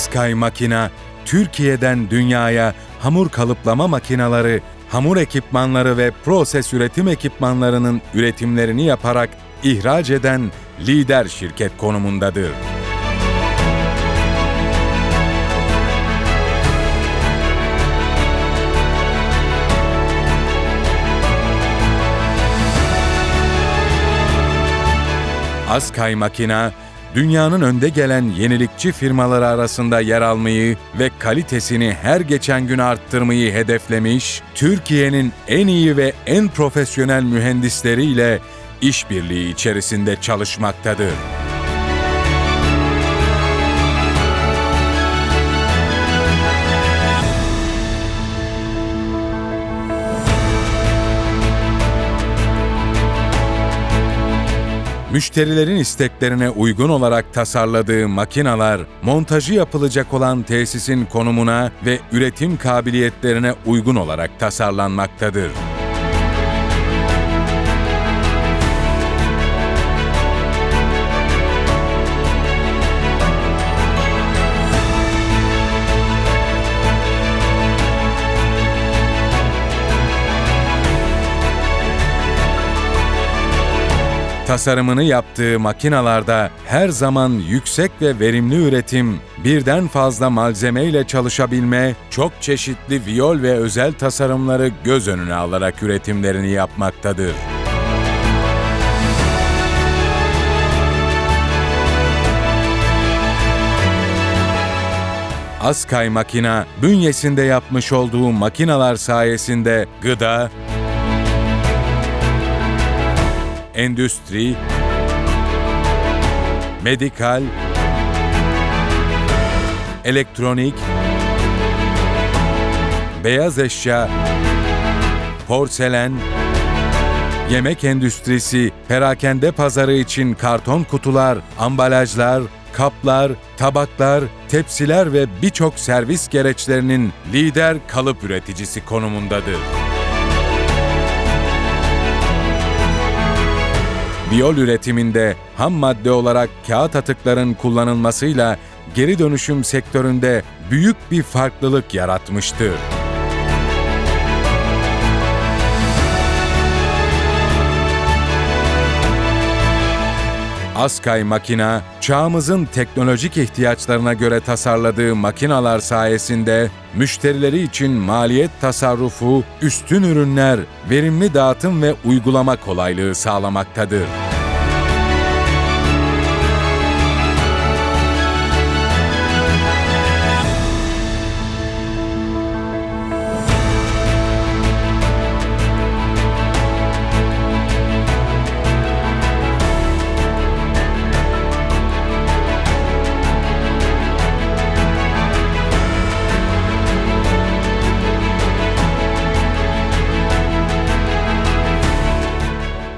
Askay Makina, Türkiye'den dünyaya hamur kalıplama makineleri, hamur ekipmanları ve proses üretim ekipmanlarının üretimlerini yaparak ihraç eden lider şirket konumundadır. Askay Makina, dünyanın önde gelen yenilikçi firmaları arasında yer almayı ve kalitesini her geçen gün arttırmayı hedeflemiş, Türkiye'nin en iyi ve en profesyonel mühendisleriyle işbirliği içerisinde çalışmaktadır. Müşterilerin isteklerine uygun olarak tasarladığı makinalar, montajı yapılacak olan tesisin konumuna ve üretim kabiliyetlerine uygun olarak tasarlanmaktadır. Tasarımını yaptığı makinalarda her zaman yüksek ve verimli üretim, birden fazla malzeme ile çalışabilme, çok çeşitli viyol ve özel tasarımları göz önüne alarak üretimlerini yapmaktadır. Askay Makina, bünyesinde yapmış olduğu makinalar sayesinde gıda, endüstri, medikal, elektronik, beyaz eşya, porselen, yemek endüstrisi, perakende pazarı için karton kutular, ambalajlar, kaplar, tabaklar, tepsiler ve birçok servis gereçlerinin lider kalıp üreticisi konumundadır. Biyol üretiminde ham madde olarak kağıt atıkların kullanılmasıyla geri dönüşüm sektöründe büyük bir farklılık yaratmıştır. Askay Makina, çağımızın teknolojik ihtiyaçlarına göre tasarladığı makinalar sayesinde müşterileri için maliyet tasarrufu, üstün ürünler, verimli dağıtım ve uygulama kolaylığı sağlamaktadır.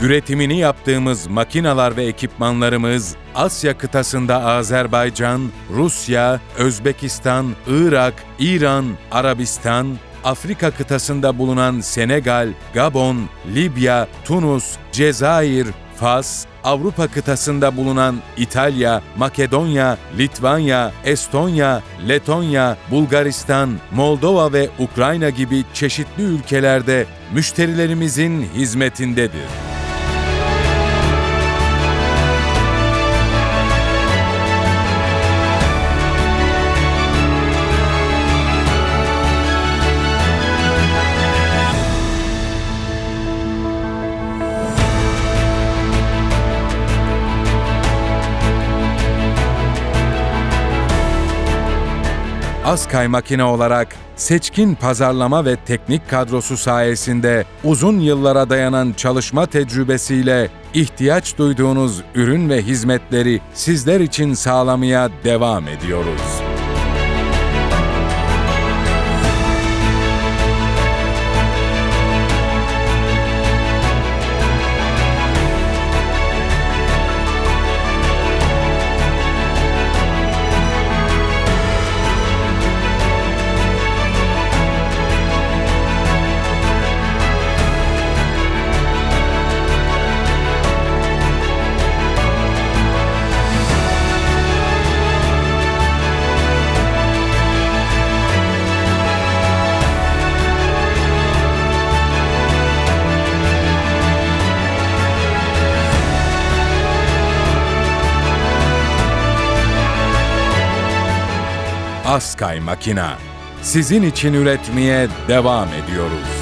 Üretimini yaptığımız makinalar ve ekipmanlarımız Asya kıtasında Azerbaycan, Rusya, Özbekistan, Irak, İran, Arabistan, Afrika kıtasında bulunan Senegal, Gabon, Libya, Tunus, Cezayir, Fas, Avrupa kıtasında bulunan İtalya, Makedonya, Litvanya, Estonya, Letonya, Bulgaristan, Moldova ve Ukrayna gibi çeşitli ülkelerde müşterilerimizin hizmetindedir. Askay Makine olarak seçkin pazarlama ve teknik kadrosu sayesinde uzun yıllara dayanan çalışma tecrübesiyle ihtiyaç duyduğunuz ürün ve hizmetleri sizler için sağlamaya devam ediyoruz. Askay Makina. Sizin için üretmeye devam ediyoruz.